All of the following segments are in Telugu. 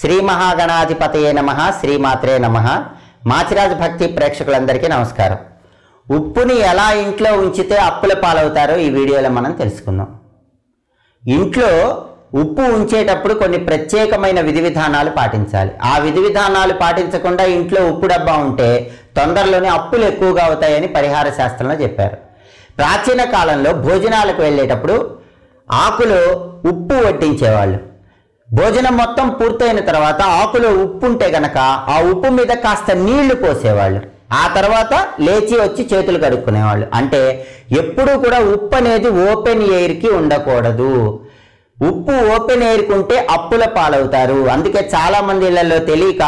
శ్రీ మహాగణాధిపతయే నమ శ్రీమాత్రే నమ. మాచిరాజ భక్తి ప్రేక్షకులందరికీ నమస్కారం. ఉప్పుని ఎలా ఇంట్లో ఉంచితే అప్పుల పాలవుతారో ఈ వీడియోలో మనం తెలుసుకుందాం. ఇంట్లో ఉప్పు ఉంచేటప్పుడు కొన్ని ప్రత్యేకమైన విధి విధానాలు పాటించాలి. ఆ విధి విధానాలు పాటించకుండా ఇంట్లో ఉప్పు డబ్బా ఉంటే తొందరలోనే అప్పులు ఎక్కువగా అవుతాయని పరిహార శాస్త్రంలో చెప్పారు. ప్రాచీన కాలంలో భోజనాలకు వెళ్ళేటప్పుడు ఆకులో ఉప్పు వడ్డించేవాళ్ళు. భోజనం మొత్తం పూర్తయిన తర్వాత ఆకులో ఉప్పు ఉంటే గనక ఆ ఉప్పు మీద కాస్త నీళ్ళు పోసేవాళ్ళు. ఆ తర్వాత లేచి వచ్చి చేతులు కడుక్కునేవాళ్ళు. అంటే ఎప్పుడూ కూడా ఉప్పు అనేది ఓపెన్ ఎయిర్కి ఉండకూడదు. ఉప్పు ఓపెన్ ఎయిర్కి ఉంటే అప్పుల పాలవుతారు. అందుకే చాలా మంది ఇళ్ళలో తెలియక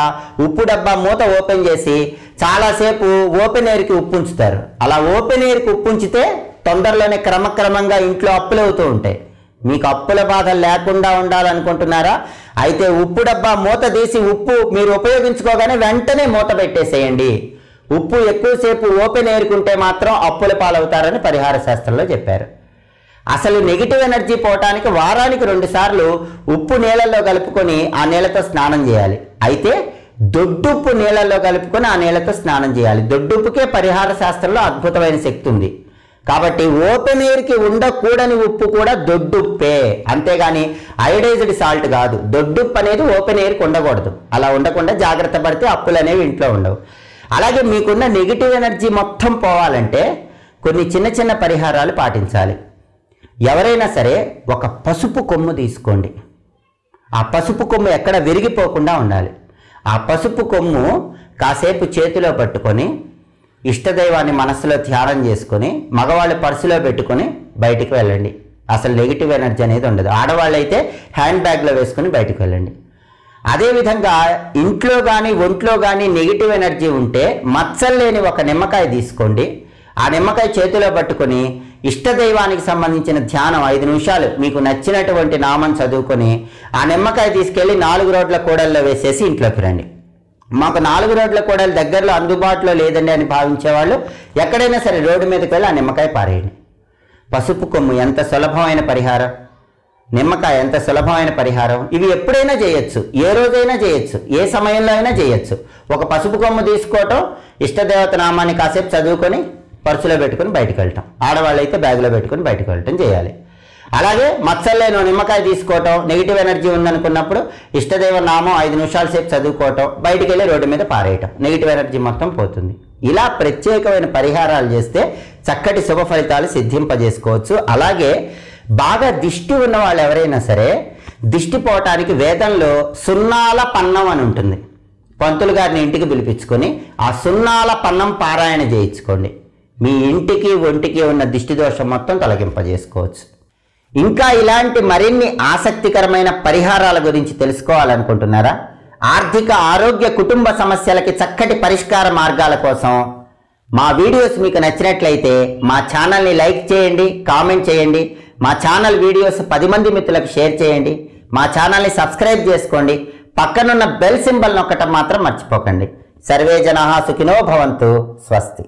ఉప్పు డబ్బా మూత ఓపెన్ చేసి చాలాసేపు ఓపెన్ ఎయిర్కి ఉప్పు ఉంచుతారు అలా ఓపెన్ ఎయిర్కి ఉప్పు ఉంచితే తొందరలోనే క్రమక్రమంగా ఇంట్లో అప్పులు అవుతూ ఉంటాయి. మీకు అప్పుల బాధ లేకుండా ఉండాలనుకుంటున్నారా? అయితే ఉప్పు డబ్బా మూత తీసి ఉప్పు మీరు ఉపయోగించుకోగానే వెంటనే మూత పెట్టేసేయండి. ఉప్పు ఎక్కువసేపు ఓపెన్ ఏరుకుంటే మాత్రం అప్పుల పాలవుతారని పరిహార శాస్త్రంలో చెప్పారు. అసలు నెగిటివ్ ఎనర్జీ పోవటానికి వారానికి రెండుసార్లు ఉప్పు నీళ్ళల్లో కలుపుకొని ఆ నీళ్ళతో స్నానం చేయాలి. అయితే దొడ్డుప్పు నీళ్ళల్లో కలుపుకొని ఆ నీళ్ళతో స్నానం చేయాలి. దొడ్డుప్పుకే పరిహార శాస్త్రంలో అద్భుతమైన శక్తి ఉంది. కాబట్టి ఓపెన్ ఎయిర్కి ఉండకూడని ఉప్పు కూడా దొడ్డుప్పే. అంతేగాని అయోడైజ్డ్ సాల్ట్ కాదు. దొడ్డుప్పు అనేది ఓపెన్ ఎయిర్కి ఉండకూడదు. అలా ఉండకుండా జాగ్రత్త పడితే అప్పులు అనేవి ఇంట్లో ఉండవు. అలాగే మీకున్న నెగిటివ్ ఎనర్జీ మొత్తం పోవాలంటే కొన్ని చిన్న చిన్న పరిహారాలు పాటించాలి. ఎవరైనా సరే ఒక పసుపు కొమ్ము తీసుకోండి. ఆ పసుపు కొమ్ము ఎక్కడ విరిగిపోకుండా ఉండాలి. ఆ పసుపు కొమ్ము కాసేపు చేతిలో పట్టుకొని ఇష్టదైవాన్ని మనసులో ధ్యానం చేసుకొని మగవాళ్ళు పర్సులో పెట్టుకొని బయటికి వెళ్ళండి. అసలు నెగిటివ్ ఎనర్జీ అనేది ఉండదు. ఆడవాళ్ళు అయితే హ్యాండ్ బ్యాగ్లో వేసుకొని బయటికి వెళ్ళండి. అదేవిధంగా ఇంట్లో కానీ ఒంట్లో కానీ నెగిటివ్ ఎనర్జీ ఉంటే మచ్చలు లేని ఒక నిమ్మకాయ తీసుకోండి. ఆ నిమ్మకాయ చేతిలో పట్టుకొని ఇష్టదైవానికి సంబంధించిన ధ్యానం ఐదు నిమిషాలు మీకు నచ్చినటువంటి నామం చదువుకొని ఆ నిమ్మకాయ తీసుకెళ్ళి నాలుగు రోడ్ల కూడల్లో వేసేసి ఇంట్లోకి రండి. మాకు నాలుగు రోడ్ల కూడా దగ్గరలో అందుబాటులో లేదండి అని భావించేవాళ్ళు ఎక్కడైనా సరే రోడ్డు మీదకి వెళ్ళి ఆ నిమ్మకాయ పారేయండి. పసుపు కొమ్ము ఎంత సులభమైన పరిహారం? నిమ్మకాయ ఎంత సులభమైన పరిహారం? ఇవి ఎప్పుడైనా చేయొచ్చు ఏ రోజైనా చేయొచ్చు ఏ సమయంలో అయినా చేయొచ్చు. ఒక పసుపు కొమ్ము తీసుకోవటం ఇష్టదేవత నామాన్ని కాసేపు చదువుకొని పర్సులో పెట్టుకొని బయటకు వెళ్ళటం. ఆడవాళ్ళు అయితే బ్యాగ్లో పెట్టుకొని బయటకు వెళ్ళటం చేయాలి. అలాగే మచ్చలేను నిమ్మకాయ తీసుకోవటం నెగిటివ్ ఎనర్జీ ఉందనుకున్నప్పుడు ఇష్టదేవ నామం ఐదు నిమిషాల సేపు చదువుకోవటం బయటికి వెళ్ళి రోడ్డు మీద పారేయటం. నెగిటివ్ ఎనర్జీ మొత్తం పోతుంది. ఇలా ప్రత్యేకమైన పరిహారాలు చేస్తే చక్కటి శుభ ఫలితాలు సిద్ధింపజేసుకోవచ్చు. అలాగే బాగా దిష్టి ఉన్న వాళ్ళు ఎవరైనా సరే దిష్టి పోవటానికి వేదంలో సున్నాల పన్నం అని ఉంటుంది. పంతులు గారిని ఇంటికి పిలిపించుకొని ఆ సున్నాల పన్నం పారాయణ చేయించుకోండి. మీ ఇంటికి ఒంటికి ఉన్న దిష్టి దోషం మొత్తం తొలగింపజేసుకోవచ్చు. ఇంకా ఇలాంటి మరిన్ని ఆసక్తికరమైన పరిహారాల గురించి తెలుసుకోవాలనుకుంటున్నారా? ఆర్థిక ఆరోగ్య కుటుంబ సమస్యలకి చక్కటి పరిష్కార మార్గాల కోసం మా వీడియోస్ మీకు నచ్చినట్లయితే మా ఛానల్ని లైక్ చేయండి కామెంట్ చేయండి మా ఛానల్ వీడియోస్ పది మంది మిత్రులకు షేర్ చేయండి మా ఛానల్ని సబ్స్క్రైబ్ చేసుకోండి పక్కనున్న బెల్ సింబల్ నొక్కటం మాత్రం మర్చిపోకండి. సర్వే జనా సుఖినో భవంతు స్వస్తి.